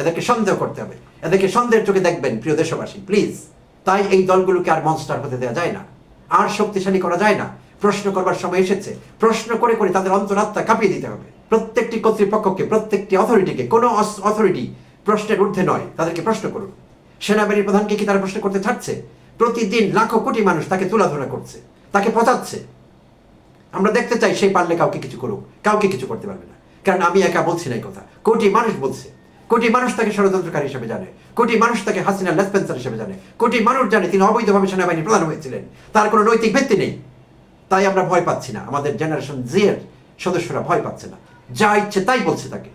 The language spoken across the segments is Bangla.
এদেরকে সন্দেহ করতে হবে। এদেরকে সন্দেহের চোখে দেখবেন, প্রিয় দেশবাসী, প্লিজ। তাই এই দলগুলোকে আর মনস্টার হতে দেওয়া যায় না। আর শক্তিশালী করা যায় না। প্রশ্ন করবার সময় এসেছে। প্রশ্ন করে করে তাদের অন্তরাত্মা কাঁপিয়ে দিতে হবে। প্রত্যেকটি কর্তৃপক্ষকে, প্রত্যেকটি অথরিটিকে কোনো অথরিটি প্রশ্নের ঊর্ধ্বে নয়। তাদেরকে প্রশ্ন করুন। সেনাবাহিনীর প্রধানকে কি তারা প্রশ্ন করতে ছাড়ছে? প্রতিদিন লাখো কোটি মানুষ তাকে তুলাধুলা করছে, তাকে পচাচ্ছে। আমরা দেখতে চাই সেই পারলে কাউকে কিছু করুক, কাউকে কিছু করতে পারবে না। কারণ আমি একা বলছি না এই কথা। কোটি মানুষ বলছে। কোটি মানুষ তাকে ষড়যন্ত্রকারী হিসেবে জানে। কোটি মানুষ তাকে হাসিনা লেসপেন্সার হিসেবে জানে। কোটি মানুষ জানে তিনি অবৈধভাবে সেনাবাহিনী প্রধান হয়েছিলেন। তার কোনো নৈতিক ভিত্তি নেই। তাই আমরা ভয় পাচ্ছি না। আমাদের জেনারেশন জি এর সদস্যরা ভয় পাচ্ছে না। যা ইচ্ছে তাই বলছে তাকে।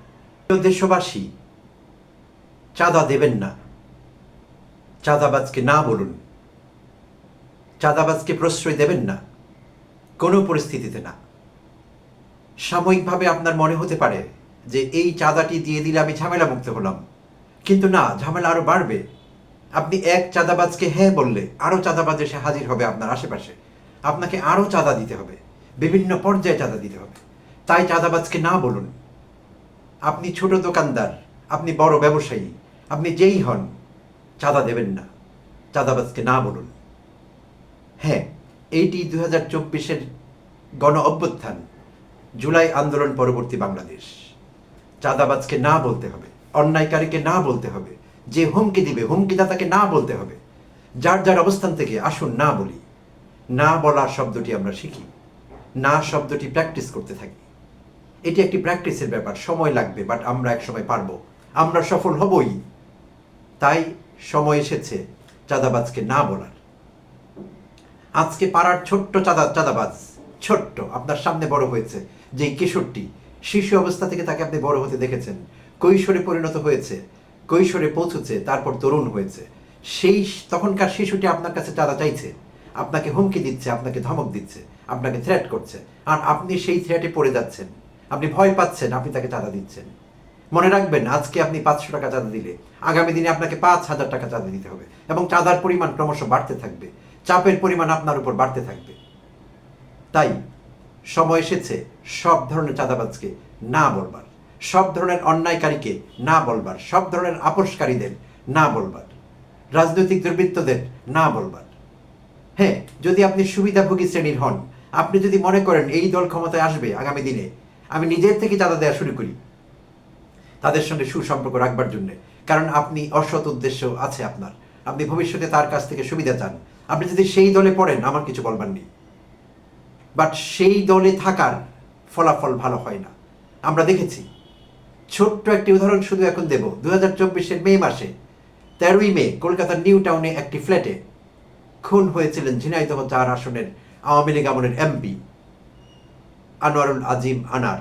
দেশবাসী, চাঁদা দেবেন না। চাঁদাবাজকে না বলুন। চাঁদাবাজকে প্রশ্রয় দেবেন না। কোনো পরিস্থিতিতে না। সাময়িকভাবে আপনার মনে হতে পারে যে এই চাঁদাটি দিয়ে দিলে আমি ঝামেলা মুক্ত হলাম। কিন্তু না, ঝামেলা আরও বাড়বে। আপনি এক চাঁদাবাজকে হ্যাঁ বললে, আরও চাঁদাবাজ এসে হাজির হবে আপনার আশেপাশে। আপনাকে আরও চাঁদা দিতে হবে, বিভিন্ন পর্যায়ে চাঁদা দিতে হবে। তাই চাঁদাবাজকে না বলুন। আপনি ছোট দোকানদার, আপনি বড় ব্যবসায়ী, আপনি যেই হন, চাঁদা দেবেন না। চাঁদাবাজকে না বলুন। হ্যাঁ এইটি দু হাজার চব্বিশের গণ অভ্যুত্থান, জুলাই আন্দোলন পরবর্তী বাংলাদেশ। চাঁদাবাজকে না বলতে হবে, অন্যায়কারীকে না বলতে হবে, যে হুমকি দিবে হুমকিদাতাকে না বলতে হবে। যার যার অবস্থান থেকে আসুন, না বলি। না বলার শব্দটি আমরা শিখি, না শব্দটি প্র্যাকটিস করতে থাকি। এটি একটি প্র্যাকটিসের ব্যাপার, সময় লাগবে, বাট আমরা এক সময় পারব। আমরা সফল হবই। তাই সময় এসেছে চাঁদাবাজকে না বলার। আজকে পাড়ার ছোট্ট চাঁদা চাঁদাবাজ, ছোট্ট, আপনার সামনে বড় হয়েছে যে কিশোরটি শিশু অবস্থা থেকে তাকে আপনি বড় হতে দেখেছেন। কৈশোরে পরিণত হয়েছে, কৈশোরে পৌঁছেছে, তারপর তরুণ হয়েছে। সেই তখনকার শিশুটি আপনার কাছে চাঁদা চাইছে, আপনাকে হুমকি দিচ্ছে, আপনাকে ধমক দিচ্ছে, আপনাকে থ্রেট করছে। আর আপনি সেই থ্রেটে পড়ে যাচ্ছেন। আপনি ভয় পাচ্ছেন, আপনি তাকে চাঁদা দিচ্ছেন। মনে রাখবেন, আজকে আপনি পাঁচশো টাকা চাঁদা দিলে, আগামী দিনে আপনাকে পাঁচ হাজার টাকা চাঁদা দিতে হবে এবং চাঁদার পরিমাণ ক্রমশ বাড়তে থাকবে। চাপের পরিমাণ আপনার উপর বাড়তে থাকবে। তাই, সময় এসেছে, সব ধরনের চাঁদাবাজকে না বলবার। সব ধরনের অন্যায়কারীকে না বলবার। সব ধরনের আপোষকারীদের না বলবার। রাজনৈতিক দুর্বৃত্তদের না বলবার। হ্যাঁ যদি আপনি সুবিধাভোগী শ্রেণির হন, আপনি যদি মনে করেন এই দল ক্ষমতায় আসবে আগামী দিনে, আমি নিজের থেকে চাঁদা দেওয়া শুরু করি। তাদের সঙ্গে সুসম্পর্ক রাখবার জন্য। কারণ আপনি অসৎ উদ্দেশ্য আছে আপনার। আপনি ভবিষ্যতে তার কাছ থেকে সুবিধা চান। আপনি যদি সেই দলে পড়েন, আমার কিছু বলবার নেই। বাট সেই দলে থাকার ফলাফল ভালো হয় না। আমরা দেখেছি। ছোট্ট একটি উদাহরণ শুধু এখন দেব। দু হাজার চব্বিশের মে মাসে তেরোই মে কলকাতার নিউ টাউনে একটি ফ্ল্যাটে খুন হয়েছিলেন ঝিনাইদহ চার আসনের আওয়ামী লীগ আমলের এমপি আনোয়ারুল আজিম আনার।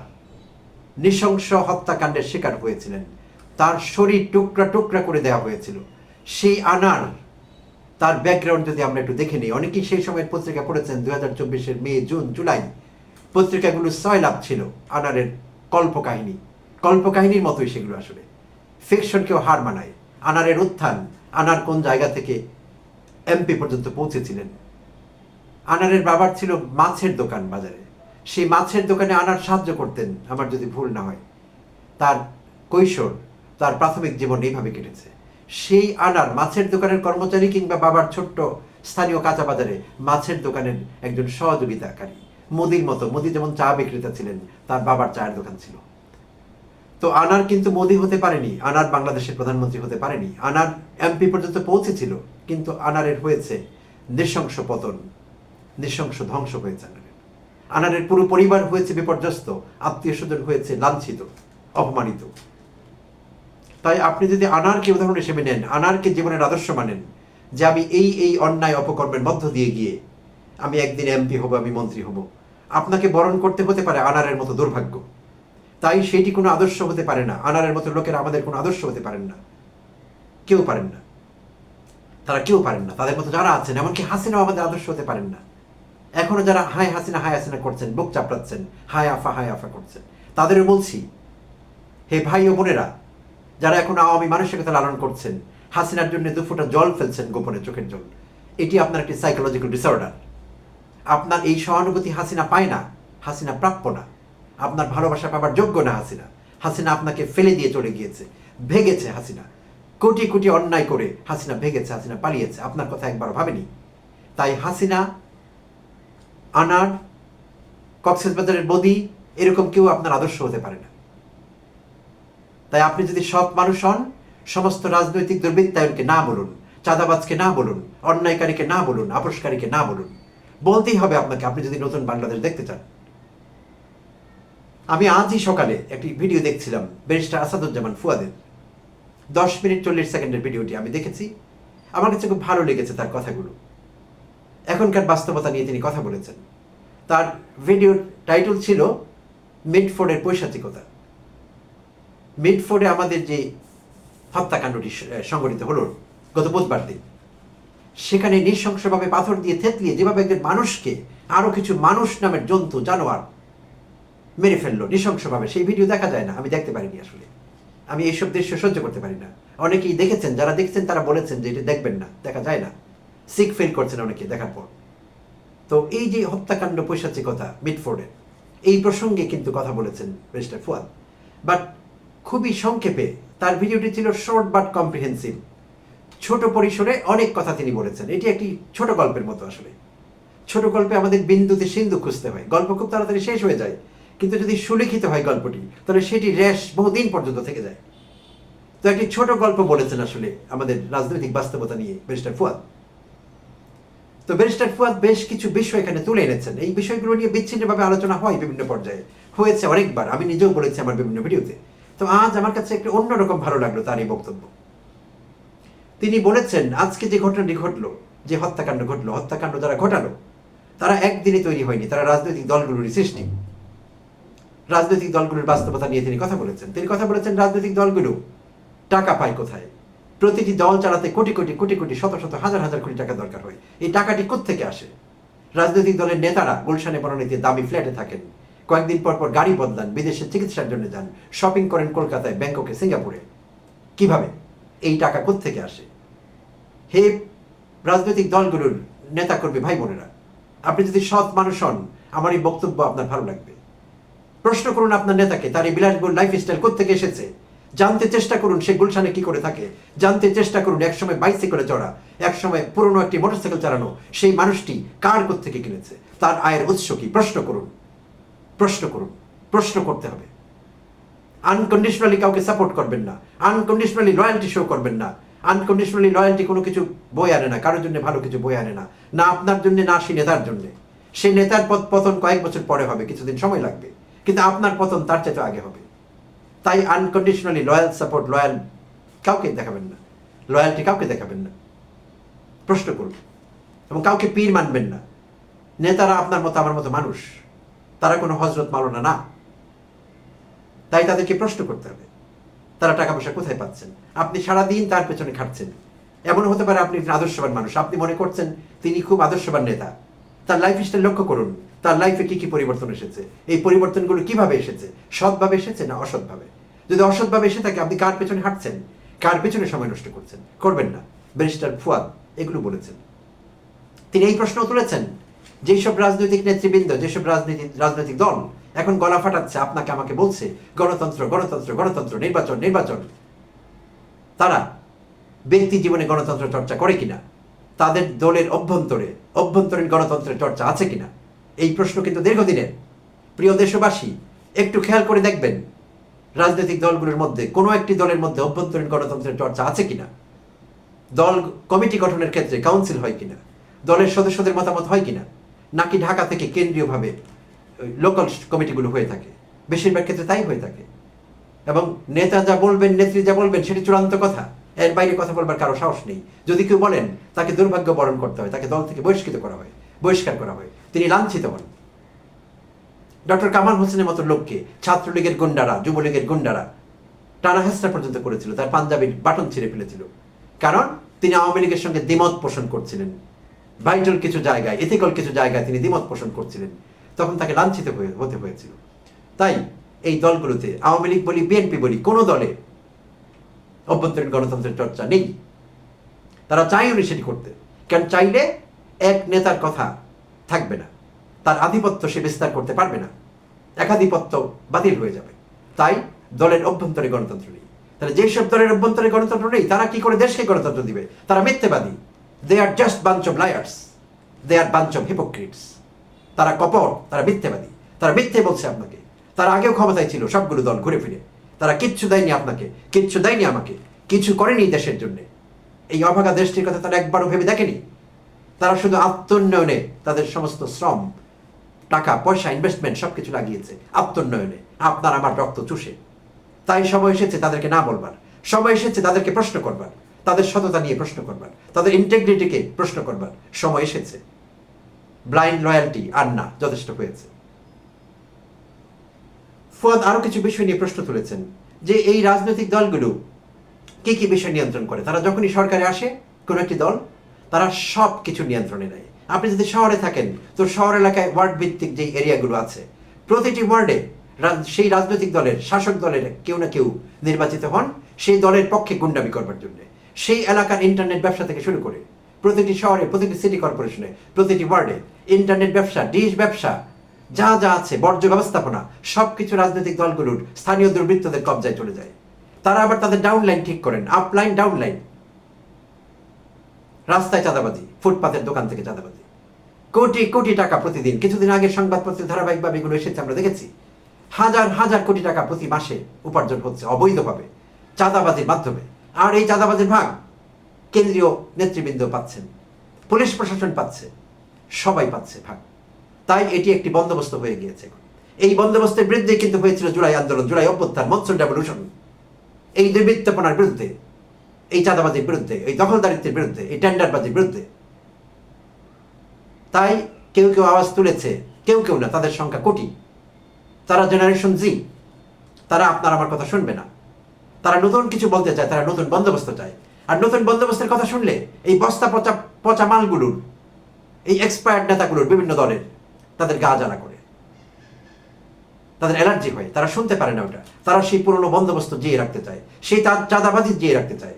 নৃশংস হত্যাকাণ্ডের শিকার হয়েছিলেন। তার শরীর টুকরা টুকরা করে দেওয়া হয়েছিল। সেই আনার, তার ব্যাকগ্রাউন্ড যদি আমরা একটু দেখে নিই, অনেকেই সেই সময়ের পত্রিকা পড়েছেন দু হাজার চব্বিশের মে, জুন, জুলাই। পত্রিকাগুলো ছয় লাভ ছিল আনারের কল্পকাহিনী। কল্পকাহিনীর মতোই সেগুলো আসলে। ফিকশনকেও হার মানায়। আনারের উত্থান, আনার কোন জায়গা থেকে এমপি পর্যন্ত পৌঁছেছিলেন। আনারের বাবার ছিল মাছের দোকান বাজারে। সেই মাছের দোকানে আনার সাহায্য করতেন, আমার যদি ভুল না হয়। তার কৈশোর, তার প্রাথমিক জীবন এইভাবে কেটেছে। সেই আনার মাছের দোকানের কর্মচারী কিংবা বাবার ছোট্ট স্থানীয় কাঁচা বাজারে মাছের দোকানের একজন সহযোগিতাকারী। মোদির মতো। মোদি যেমন চা বিক্রেতা ছিলেন, তার বাবার চায়ের দোকান ছিল। তো আনার কিন্তু মোদি হতে পারেনি, আনার বাংলাদেশের প্রধানমন্ত্রী হতে পারেনি। আনার এমপি পর্যন্ত পৌঁছেছিল, কিন্তু আনারের হয়েছে নৃশংস পতন, নৃশংস ধ্বংস হয়েছে আনারের। আনারের পুরো পরিবার হয়েছে বিপর্যস্ত, আত্মীয় স্বজন হয়েছে লাঞ্ছিত, অপমানিত। তাই আপনি যদি আনারকে উদাহরণ হিসেবে নেন, আনারকে জীবনের আদর্শ মানেন, যে আমি এই এই অন্যায় অপকর্মের মধ্য দিয়ে গিয়ে আমি একদিন এমপি হব, আমি মন্ত্রী হব আপনাকে বরণ করতে হতে পারে আনারের মতো দুর্ভাগ্য। তাই সেটি কোনো আদর্শ হতে পারে না। আনারের মতো লোকেরা আমাদের কোনো আদর্শ হতে পারেন না। কেউ পারেন না। তারা কেউ পারেন না। তাদের মতো যারা আছেন, এমনকি হাসিনাও আমাদের আদর্শ হতে পারেন না। এখনও যারা হায় হাসিনা হায় হাসিনা করছেন, বুক চাপড়াচ্ছেন, হায় আফা হায় আফা করছেন তাদেরও বলছি, হে ভাই ও বোনেরা, যারা এখন আওয়ামী মানুষের মানসিকতা লালন করছেন, হাসিনার জন্য দু ফোঁটা জল ফেলছেন গোপনে চোখের জল। এটি আপনার একটি সাইকোলজিক্যাল ডিসঅর্ডার আপনার এই সহানুভূতি হাসিনা পায় না, হাসিনা প্রাপ্য না। আপনার ভালোবাসা পাবার যোগ্য না হাসিনা। হাসিনা আপনাকে ফেলে দিয়ে চলে গিয়েছে, ভেগেছে হাসিনা। কোটি কোটি অন্যায় করে হাসিনা ভেগেছে, হাসিনা পালিয়েছে, আপনার কথা একবার ভাবেনি। তাই হাসিনা, আনার, কক্সবাজারের বদি, এরকম কেউ আপনার আদর্শ হতে পারে না। তাই আপনি যদি সৎ মানুষ হন, সমস্ত রাজনৈতিক দুর্বৃত্তায়নকে না বলুন, চাঁদাবাজকে না বলুন, অন্যায়কারীকে না বলুন, আপোষকারীকে না বলুন বলতেই হবে আপনাকে, আপনি যদি নতুন বাংলাদেশ দেখতে চান। আমি আজই সকালে একটি ভিডিও দেখছিলাম ব্যারিস্টার আসাদুজ্জামান ফুয়াদের। দশ মিনিট চল্লিশ সেকেন্ডের ভিডিওটি আমি দেখেছি। আমার কাছে খুব ভালো লেগেছে তার কথাগুলো। এখনকার বাস্তবতা নিয়ে তিনি কথা বলেছেন। তার ভিডিওর টাইটেল ছিল মিডফোর্ডের পৈশাচিকতা। মিডফোর্ডে আমাদের যে হত্যাকাণ্ডটি সংঘটিত হলো গত বুধবার দিন। সেখানে নৃশংসভাবে পাথর দিয়ে থেতলিয়ে যেভাবে একজন মানুষকে আরও কিছু মানুষ নামের জন্তু, জানোয়ার মেরে ফেলল, নৃশংসভাবে। সেই ভিডিও দেখা যায় না, আমি দেখতে পারিনি আসলে। আমি এইসব দৃশ্য সহ্য করতে পারি না। অনেকেই দেখেছেন, যারা দেখছেন তারা বলেছেন যে এটা দেখবেন না, দেখা যায় না। সিক ফিল করছেন অনেকে দেখার পর। তো এই যে হত্যাকাণ্ড পৈশাচিকতা মিডফোর্ডের এই প্রসঙ্গে কিন্তু কথা বলেছেন মিস্টার ফুয়াদ। বাট খুবই সংক্ষেপে, তার ভিডিওটি ছিল শর্ট বাট কম্প্রিহেন্সিভ। ছোট পরিসরে অনেক কথা তিনি বলেছেন। এটি একটি ছোট গল্পের মতো আসলে। ছোট গল্পে আমাদের বিন্দুতে সিন্ধু খুঁজতে হয়। গল্প খুব তাড়াতাড়ি শেষ হয়ে যায়। কিন্তু যদি সুলিখিত হয় গল্পটি, তাহলে সেটি রেশ বহুদিন পর্যন্ত থেকে যায়। তো একটি ছোট গল্প বলেছেন আসলে আমাদের রাজনৈতিক বাস্তবতা নিয়ে ব্যারিস্টার ফুয়াদ। তো ব্যারিস্টার ফুয়াদ বেশ কিছু বিষয় এখানে তুলে এনেছেন। এই বিষয়গুলো নিয়ে বিচ্ছিন্নভাবে আলোচনা হয় বিভিন্ন পর্যায়ে। হয়েছে অনেকবার। আমি নিজেও বলেছি আমার বিভিন্ন ভিডিওতে। তো আজ আমার কাছে একটু অন্যরকম ভালো লাগল তার এই বক্তব্য। তিনি বলেছেন, আজকে যে ঘটনাটি ঘটলো, যে হত্যাকাণ্ড ঘটলো, হত্যাকাণ্ড যারা ঘটালো, তারা একদিনে তৈরি হয়নি, তারা রাজনৈতিক দলগুলোরই সৃষ্টি। রাজনৈতিক দলগুলোর বাস্তবতা নিয়ে তিনি কথা বলেছেন। তিনি কথা বলেছেন, রাজনৈতিক দলগুলো টাকা পায় কোথায়? প্রতিটি দল চালাতে কোটি কোটি কোটি কোটি, শত শত, হাজার হাজার কোটি টাকা দরকার হয়। এই টাকাটি কোত্থেকে আসে? রাজনৈতিক দলের নেতারা গুলশানে বনানীতে দামি ফ্ল্যাটে থাকেন। কয়েকদিন পর পর গাড়ি বদলান, বিদেশে চিকিৎসার জন্য যান, শপিং করেন কলকাতায়, ব্যাংককে, সিঙ্গাপুরে। কীভাবে? এই টাকা থেকে আসে? হে রাজনৈতিক দলগুলোর নেতাকর্মী ভাই বোনেরা, আপনি যদি সৎ মানুষ হন, আমার এই বক্তব্য আপনার ভালো লাগবে। প্রশ্ন করুন আপনার নেতাকে, তার এই বিলাসবহুল লাইফ স্টাইল কোথেকে এসেছে? জানতে চেষ্টা করুন সে গুলশানে কি করে থাকে। জানতে চেষ্টা করুন একসময় বাইসাইকেলে চড়া, একসময় পুরনো একটি মোটরসাইকেল চালানো, সেই মানুষটি কার থেকে কিনেছে? তার আয়ের উৎস কি? প্রশ্ন করুন। প্রশ্ন করুন। প্রশ্ন করতে হবে। আনকন্ডিশনালি কাউকে সাপোর্ট করবেন না। আনকন্ডিশনালি লয়্যালটি শো করবেন না। আনকন্ডিশনালি লয়্যালটি কোনো কিছু বই আনে না, কারোর জন্য ভালো কিছু বই আনে না। না আপনার জন্য, না সেই নেতার জন্য। সেই নেতার পথ পতন কয়েক বছর পরে হবে, কিছুদিন সময় লাগবে। কিন্তু আপনার পতন তার চাইতে আগে হবে। তাই আনকন্ডিশনালি লয়াল সাপোর্ট লয়াল কাউকে দেখাবেন না। লয়ালটি কাউকে দেখাবেন না। প্রশ্ন করুন। এবং কাউকে পীর মানবেন না। নেতারা আপনার মতো, আমার মতো মানুষ। তারা কোনো হজরত মালনা না। তাই তাদেরকে প্রশ্ন করতে হবে। তারা টাকা পয়সা কোথায় পাচ্ছেন? আপনি সারাদিন তার পেছনে খাটছেন। এমন হতে পারে আপনি আদর্শবান মানুষ। আপনি মনে করছেন তিনি খুব আদর্শবান নেতা। তার লাইফ স্টাইল লক্ষ্য করুন। তার লাইফে কি কি পরিবর্তন এসেছে? এই পরিবর্তনগুলো কীভাবে এসেছে? সৎভাবে এসেছে না অসৎভাবে? যদি অসৎভাবে এসে থাকে, আপনি কার পেছনে হাঁটছেন? কার পেছনে সময় নষ্ট করছেন? করবেন না। ব্যারিস্টার ফুয়াদ এগুলো বলেছেন। তিনি এই প্রশ্ন তুলেছেন। যেসব রাজনৈতিক নেতৃবৃন্দ, যেসব রাজনীতি রাজনৈতিক দল এখন গলা ফাটাচ্ছে, আপনাকে আমাকে বলছে, গণতন্ত্র গণতন্ত্র গণতন্ত্র, নির্বাচন নির্বাচন। তারা ব্যক্তি জীবনে গণতন্ত্র চর্চা করে কিনা? তাদের দলের অভ্যন্তরে, অভ্যন্তরীণ গণতন্ত্রের চর্চা আছে কিনা? এই প্রশ্ন কিন্তু দীর্ঘদিনের। প্রিয় দেশবাসী, একটু খেয়াল করে দেখবেন, রাজনৈতিক দলগুলোর মধ্যে কোনো একটি দলের মধ্যে অভ্যন্তরীণ গণতন্ত্রের চর্চা আছে কিনা? দল কমিটি গঠনের ক্ষেত্রে কাউন্সিল হয় কিনা? দলের সদস্যদের মতামত হয় কিনা? নাকি ঢাকা থেকে কেন্দ্রীয়ভাবে লোকাল কমিটিগুলো হয়ে থাকে। বেশিরভাগ ক্ষেত্রে তাই হয়ে থাকে। এবং নেতা যা বলবেন, নেত্রী যা বলবেন, সেটি চূড়ান্ত কথা। এর বাইরে কথা বলবার কারও সাহস নেই। যদি কেউ বলেন, তাকে দুর্ভাগ্য বরণ করতে হয়, তাকে দল থেকে বহিষ্কৃত করা হয়, বহিষ্কার করা হয়, তিনি লাঞ্ছিত হন। ডক্টর কামাল হোসেনের মতো লোককে ছাত্রলীগের গুন্ডারা, যুবলীগের গুন্ডারা টানা হেসরা পর্যন্ত করেছিল, তার পাঞ্জাবির বাটন ছিঁড়ে ফেলেছিল। কারণ তিনি আওয়ামী লীগের সঙ্গে দ্বিমত পোষণ করছিলেন। ভাইটাল কিছু জায়গায় এথিক্যাল কিছু জায়গায় তিনি দ্বিমত পোষণ করছিলেন। তখন তাকে লাঞ্ছিত হতে হয়েছিল। তাই এই দলগুলোতে আওয়ামী লীগ বলি, বিএনপি বলি, কোনো দলে অভ্যন্তরীণ গণতন্ত্রের চর্চা নেই। তারা চাইও সেটি করতে। কারণ চাইলে এক নেতার কথা থাকবে না। তার আধিপত্য সে বিস্তার করতে পারবে না। একাধিপত্য বাতিল হয়ে যাবে। তাই দলের অভ্যন্তরে গণতন্ত্র নেই। তাহলে যেসব দলের অভ্যন্তরে গণতন্ত্র নেই, তারা কি করে দেশকে গণতন্ত্র দিবে? তারা মিথ্যেবাদী। They are just bunch of liars they are bunch of hypocrites তারা কপট, তারা মিথ্যেবাদী, তারা মিথ্যে বলছে আপনাকে। তারা আগেও ক্ষমতায় ছিল, সবগুলো দল ঘুরে ফিরে। তারা কিচ্ছু দেয়নি আপনাকে, কিচ্ছু দেয়নি আমাকে, কিছু করেনি দেশের জন্য। এই অভাগা দেশটির কথা তারা একবারও ভেবে দেখেনি। তারা শুধু আত্মোন্নয়নে তাদের সমস্ত শ্রম, টাকা, পয়সা ইনভেস্টমেন্ট সবকিছু লাগিয়েছে, আত্মোন্নয়নে। আপনার আমার রক্ত চুষে। তাই সময় এসেছে তাদেরকে না বলবার। সময় এসেছে তাদেরকে প্রশ্ন করবার। তাদের সততা নিয়ে প্রশ্ন করবার। তাদের ইন্টেগ্রিটিকে প্রশ্ন করবার। সময় এসেছে। ব্লাইন্ড লয়্যালটি আর না যথেষ্ট হয়েছে। ফুয়াদ আরও কিছু বিষয় নিয়ে প্রশ্ন তুলেছেন, যে এই রাজনৈতিক দলগুলো কি কি বিষয় নিয়ন্ত্রণ করে? তারা যখনই সরকারে আসে, কোনো একটি দল, তারা সব কিছু নিয়ন্ত্রণে নেয়। আপনি যদি শহরে থাকেন, তো শহর এলাকায় ওয়ার্ড ভিত্তিক যে এরিয়াগুলো আছে, প্রতিটি ওয়ার্ডে সেই রাজনৈতিক দলের শাসক দলের কেউ না কেউ নির্বাচিত হন, সেই দলের পক্ষে গুন্ডামি করবার জন্য। সেই এলাকার ইন্টারনেট ব্যবসা থেকে শুরু করে প্রতিটি শহরে, প্রতিটি সিটি কর্পোরেশনে প্রতিটি ওয়ার্ডে ইন্টারনেট ব্যবসা, ডিশ ব্যবসা, যা যা আছে, বর্জ্য ব্যবস্থাপনা, সবকিছু রাজনৈতিক দলগুলোর, স্থানীয় দুর্বৃত্তদের কবজায় চলে যায়। তারা আবার তাদের ডাউন লাইন ঠিক করেন আপ লাইন ডাউন লাইন রাস্তায় চাঁদাবাজি, ফুটপাতের দোকান থেকে চাঁদাবাজি। কোটি কোটি টাকা প্রতিদিন, কিছুদিন আগে সংবাদপত্রে ধারাবাহিকভাবে এগুলো এসেছে, আমরা দেখেছি। হাজার হাজার কোটি টাকা প্রতি মাসে উপার্জন হচ্ছে অবৈধভাবে, চাঁদাবাজির মাধ্যমে। আর এই চাঁদাবাজির ভাগ কেন্দ্রীয় নেতৃবৃন্দ পাচ্ছেন পুলিশ প্রশাসন পাচ্ছে, সবাই পাচ্ছে ভাগ। তাই এটি একটি বন্দোবস্ত হয়ে গিয়েছে। এই বন্দোবস্তের বিরুদ্ধে কিন্তু হয়েছিল জুলাই আন্দোলন, জুলাই অভ্যুত্থান মনসুন রেভলিউশন এই দুর্বৃত্তপনার বিরুদ্ধে, এই চাঁদাবাজির বিরুদ্ধে, এই দখলদারিত্বের বিরুদ্ধে, এই টেন্ডারবাজির বিরুদ্ধে। তাই কেউ কেউ আওয়াজ তুলেছে, কেউ কেউ না, তাদের সংখ্যা কোটি। তারা জেনারেশন জি তারা আপনার আমার কথা শুনবে না। তারা নতুন কিছু বলতে চায়, তারা নতুন বন্দোবস্ত চায়। আর নতুন বন্দোবস্তের কথা শুনলে এই বস্তা পচা পচা মালগুলোর, এই এক্সপায়ার্ড নেতাগুলোর বিভিন্ন দলের, তাদের গা জ্বালা করে। তাদের অ্যালার্জি হয়, তারা শুনতে পারে না ওটা। তারা সেই পুরনো বন্দোবস্ত জিয়ে রাখতে চায়, সেই তার চাঁদাবাজি জিয়ে রাখতে চায়,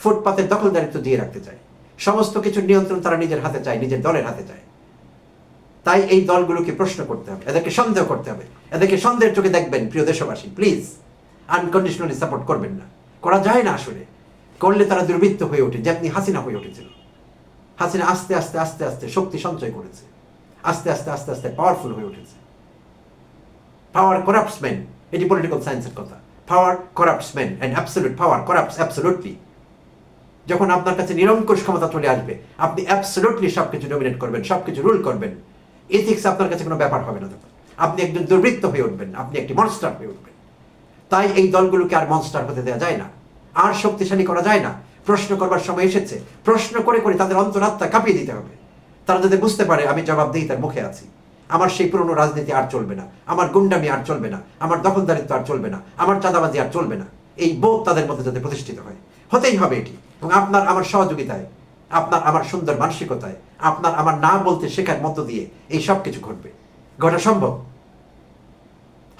ফুটপাতের দখলদারিত্ব দিয়ে রাখতে চায়। সমস্ত কিছুর নিয়ন্ত্রণ তারা নিজের হাতে চায়, নিজের দলের হাতে চায়। তাই এই দলগুলোকে প্রশ্ন করতে হবে, এদেরকে সন্দেহ করতে হবে, এদেরকে সন্দেহের চোখে দেখবেন, প্রিয় দেশবাসী প্লিজ আনকন্ডিশনালি সাপোর্ট করবেন না। করা যায় না আসলে। করলে তারা দুর্বৃত্ত হয়ে ওঠে যেমনি হাসিনা হয়ে উঠেছিল। হাসিনা আস্তে আস্তে আস্তে আস্তে শক্তি সঞ্চয় করেছে। আস্তে আস্তে আস্তে আস্তে পাওয়ারফুল হয়ে উঠেছে। পাওয়ার করাপ্টস মেন এটি পলিটিক্যাল সায়েন্সের কথা। Power corrupts men and absolute power corrupts absolutely যখন আপনার কাছে নিরঙ্কুশ ক্ষমতা চলে আসবে, আপনি অ্যাবসলিউটলি সব কিছু ডমিনেট করবেন সব কিছু রুল করবেন। এথিক্স আপনার কাছে কোনো ব্যাপার হবে না তখন। আপনি একজন দুর্বৃত্ত হয়ে উঠবেন, আপনি একটি মনস্টার হয়ে উঠবেন। তাই এই দলগুলোকে আর মনস্টার হতে দেওয়া যায় না। আর শক্তিশালী করা যায় না। প্রশ্ন করবার সময় এসেছে। প্রশ্ন করে করে তাদের অন্তরাত্মা কাঁপিয়ে দিতে হবে। তারা যাতে বুঝতে পারে, আমি জবাব দিই, তার মুখে আছি। আমার সেই পুরনো রাজনীতি আর চলবে না। আমার গুন্ডামি আর চলবে না। আমার দখলদারিত্ব আর চলবে না। আমার চাঁদাবাজি আর চলবে না। এই বোধ তাদের মধ্যে যাতে প্রতিষ্ঠিত হয়। হতেই হবে এটি। এবং আপনার আমার সহযোগিতায়, আপনার আমার সুন্দর মানসিকতায়, আপনার আমার না বলতে শেখার মধ্য দিয়ে এই সব কিছু ঘটবে। ঘটা সম্ভব?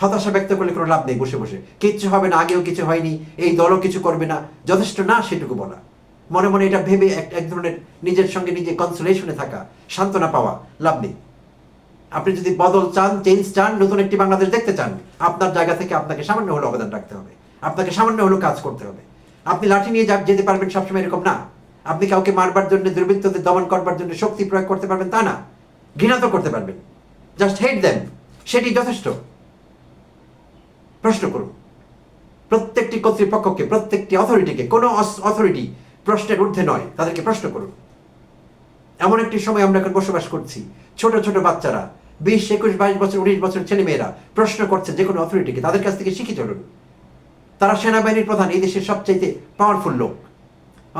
হতাশা ব্যক্ত করলে কোনো লাভ নেই, বসে বসে। কিচ্ছু হবে না, আগেও কিছু হয়নি, এই দলও কিছু করবে না, যথেষ্ট না সেটুকু বলা। মনে মনে এটা ভেবে এক ধরনের নিজের সঙ্গে নিজে কনসোলেশনে থাকা, সান্ত্বনা পাওয়া, লাভ নেই। আপনি যদি বদল চান চেঞ্জ চান, নতুন একটি বাংলাদেশ দেখতে চান, আপনার জায়গা থেকে আপনাকে সামান্য হলেও অবদান রাখতে হবে। আপনাকে সামান্য হলেও কাজ করতে হবে। আপনি লাঠি নিয়ে যা- যেতে পারবেন সবসময় এরকম না। আপনি কাউকে মারবার জন্য, দুর্বৃত্তদের দমন করবার জন্য শক্তি প্রয়োগ করতে পারবেন তা না। ঘৃণা তো করতে পারবেন। জাস্ট হেট দেন সেটি যথেষ্ট। প্রশ্ন করুন। প্রত্যেকটি কর্তৃপক্ষকে, প্রত্যেকটি অথরিটিকে কোনো অথরিটি প্রশ্নের ঊর্ধ্বে নয়, তাদেরকে প্রশ্ন করুন। এমন একটি সময় আমরা এখন বসবাস করছি। ছোট ছোট বাচ্চারা, বিশ, একুশ, বাইশ বছর, উনিশ বছর ছেলেমেয়েরা প্রশ্ন করছে যে কোনো অথরিটিকে তাদের কাছ থেকে শিখে চলুন। তারা সেনাবাহিনীর প্রধান, এই দেশের সবচাইতে পাওয়ারফুল লোক।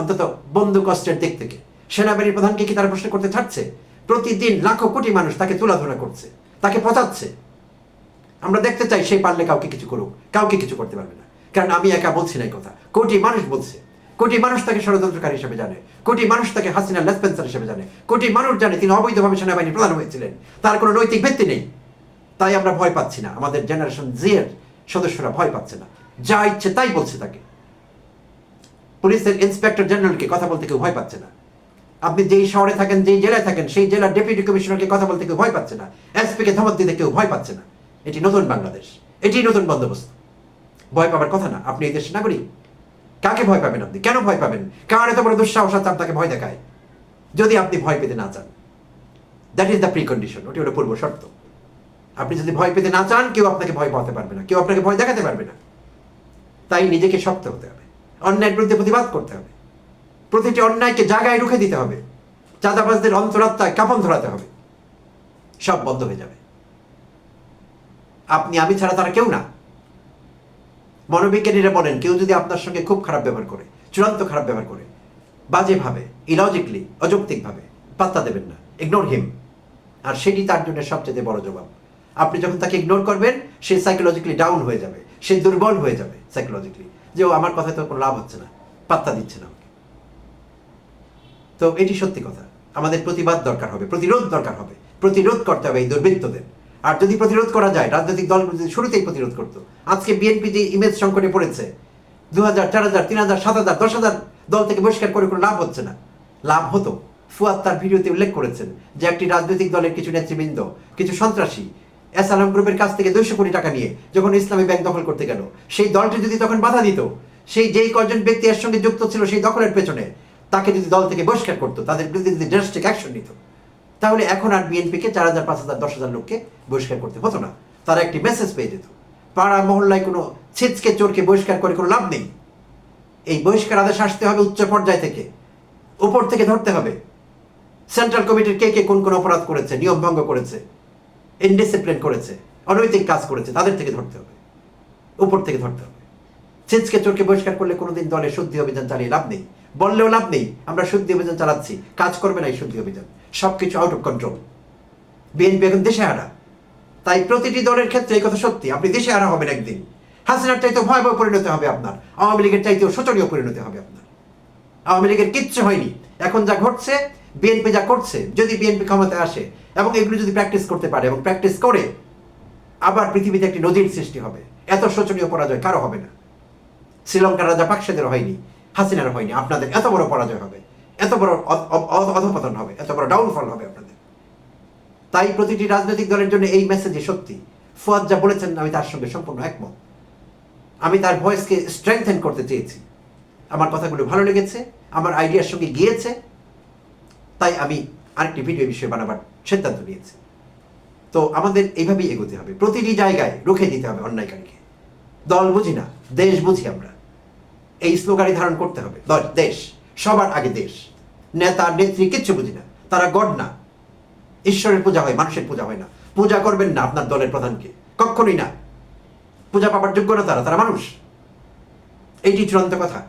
অন্তত বন্ধু কষ্টের দিক থেকে। সেনাবাহিনীর প্রধানকে কি তারা প্রশ্ন করতে ছাড়ছে? প্রতিদিন লাখো কোটি মানুষ তাকে তুলাধুলা করছে, তাকে পচাচ্ছে। আমরা দেখতে চাই সেই পারলে কাউকে কিছু করুক, কাউকে কিছু করতে পারবে না। কারণ আমি একা বলছি না এই কথা। কোটি মানুষ বলছে। কোটি মানুষ তাকে ষড়যন্ত্রকারী হিসেবে জানে। কোটি মানুষ তাকে হাসিনা লেসপেন্সার হিসেবে জানে। কোটি মানুষ জানে তিনি অবৈধভাবে সেনাবাহিনীর প্রধান হয়েছিলেন। তার কোনো নৈতিক ভিত্তি নেই। তাই আমরা ভয় পাচ্ছি না। আমাদের জেনারেশন জি এর সদস্যরা ভয় পাচ্ছে না। যা ইচ্ছে তাই বলছে তাকে। পুলিশের ইন্সপেক্টর জেনারেলকে কথা বলতে কেউ ভয় পাচ্ছে না। আপনি যেই শহরে থাকেন, যেই জেলায় থাকেন, সেই জেলার ডেপুটি কমিশনারকে কথা বলতে কেউ ভয় পাচ্ছে না। এসপিকে ধমক দিতে কেউ ভয় পাচ্ছে না। এটি নতুন বাংলাদেশ, এটি নতুন বন্দোবস্ত। ভয় পাবার কথা না, আপনি এই দেশের নাগরিক। কাকে ভয় পাবেন আপনি? কেন ভয় পাবেন? কার এত বড় দুঃসাহস আছে আপনাকে ভয় দেখায়? যদি আপনি ভয় পেতে না চান that is the precondition ওটি হলো পূর্ব শর্ত। আপনি যদি ভয় পেতে না চান, কেউ আপনাকে ভয় পাওয়াতে পারবে না, কেউ আপনাকে ভয় দেখাতে পারবে না। তাই নিজেকে শক্ত হতে হবে, অন্যায়ের বিরুদ্ধে প্রতিবাদ করতে হবে। প্রতিটি অন্যায়কে জায়গায় রুখে দিতে হবে। চাঁদাবাজদের অন্তরাত্মায় কাপন ধরাতে হবে। সব বন্ধ হয়ে যাবে। আপনি, আমি ছাড়া তারা কেউ না। মনোবিজ্ঞানীরা বলেন, কেউ যদি আপনার সঙ্গে খুব খারাপ ব্যবহার করে, চূড়ান্ত খারাপ ব্যবহার করে, বাজেভাবে ইলজিকলি অযৌক্তিকভাবে পাত্তা দেবেন না ইগনোর হিম আর সেটি তার জন্য সবচেয়ে বড় জবাব। আপনি যখন তাকে ইগনোর করবেন, সে সাইকোলজিক্যালি ডাউন হয়ে যাবে, সে দুর্বল হয়ে যাবে সাইকোলজিক্যালি যে, ও, আমার কথায় তো কোনো লাভ হচ্ছে না, পাত্তা দিচ্ছে না আমাকে। তো এটি সত্যি কথা। আমাদের প্রতিবাদ দরকার হবে, প্রতিরোধ দরকার হবে, প্রতিরোধ করতে হবে এই দুর্বৃত্তদের। আর যদি প্রতিরোধ করা যায়, রাজনৈতিক যদি শুরুতেই প্রতিরোধ করতো। আজকে বিএনপি যে ইমেজ সংকটে পড়েছে দু হাজার চার হাজার, তিন হাজার, সাত হাজার, দশ হাজার দল থেকে বহিষ্কার করে কোনো লাভ হচ্ছে না। লাভ হতো। ফুয়াদ তার ভিডিওতে উল্লেখ করেছেন যে একটি রাজনৈতিক দলের কিছু নেতৃবৃন্দ, কিছু সন্ত্রাসী, এস আলম গ্রুপের কাছ থেকে দুইশো কোটি টাকা নিয়ে যখন ইসলামী ব্যাংক দখল করতে গেল, সেই দলটি যদি তখন বাধা দিত, সেই যেই কজন ব্যক্তি এর সঙ্গে যুক্ত ছিল সেই দখলের পেছনে, তাকে যদি দল থেকে বহিষ্কার করতো, তাদের বিরুদ্ধে যদি ড্রাস্টিক অ্যাকশন নিত। তাহলে এখন আর বিএনপিকে চার হাজার, পাঁচ হাজার, দশ হাজার লোককে বহিষ্কার করতে হতো না। তারা একটি মেসেজ পেয়ে যেত। পাড়া মহল্লায় কোনো ছিচকে, চোরকে বহিষ্কার করে কোনো লাভ নেই। এই বহিষ্কার আদেশ আসতে হবে উচ্চ পর্যায় থেকে। উপর থেকে ধরতে হবে। সেন্ট্রাল কমিটির কে কে কোন কোন অপরাধ করেছে, নিয়ম ভঙ্গ করেছে ইনডিসিপ্লিন করেছে, অনৈতিক কাজ করেছে, তাদের থেকে ধরতে হবে। উপর থেকে ধরতে হবে। ছিচকে, চোরকে বহিষ্কার করলে কোনোদিন দলে শুদ্ধি অভিযান চালিয়ে লাভ নেই। বললেও লাভ নেই, আমরা শুদ্ধি অভিযান চালাচ্ছি, কাজ করবে না এই শুদ্ধি অভিযান। সব কিছু আউট অফ কন্ট্রোল বিএনপি এখন দেশে হারা। তাই প্রতিটি দলের ক্ষেত্রে এই কথা সত্যি, আপনি দেশে হারা হবেন একদিন। হাসিনার চাইতে ভয়াবহ পরিণতি হবে আপনার। আওয়ামী লীগের চাইতেও শোচনীয় পরিণতি হবে আপনার। আওয়ামী লীগের কিচ্ছু হয়নি। এখন যা ঘটছে বিএনপি যা করছে, যদি বিএনপি ক্ষমতায় আসে এবং এগুলো যদি প্র্যাকটিস করতে পারে এবং প্র্যাকটিস করে, আবার পৃথিবীতে একটি নদীর সৃষ্টি হবে। এত শোচনীয় পরাজয় কারও হবে না। শ্রীলঙ্কার রাজা পাকসেদের হয়নি, হাসিনার হয়নি। আপনাদের এত বড় পরাজয় হবে। এত বড় অধপতন হবে, এত বড় ডাউনফল হবে আপনাদের। তাই প্রতিটি রাজনৈতিক দলের জন্য এই মেসেজে সত্যি। ফুয়াদ যা বলেছেন, আমি তার সঙ্গে সম্পূর্ণ একমত। আমি তার ভয়েসকে স্ট্রেংথেন করতে চেয়েছি। আমার কথাগুলো ভালো লেগেছে, আমার আইডিয়ার সঙ্গে গিয়েছে। তাই আমি আরেকটি ভিডিও বিষয়ে বানাবার সিদ্ধান্ত নিয়েছি। তো আমাদের এইভাবেই এগোতে হবে। প্রতিটি জায়গায় রুখে দিতে হবে অন্যায়কারীকে। দল বুঝি না, দেশ বুঝি আমরা। এই স্লোগানই ধারণ করতে হবে। দল, দেশ। সবার আগে দেশ। নেতা, নেত্রী, কিচ্ছু বুঝি না। তারা গড না। ঈশ্বরের পূজা হয়, মানুষের পূজা হয় না। পূজা করবেন না আপনার দলের প্রধানকে। কখনোই না। পূজা পাবার যোগ্য না তারা তারা মানুষ। এইটি চূড়ান্ত কথা।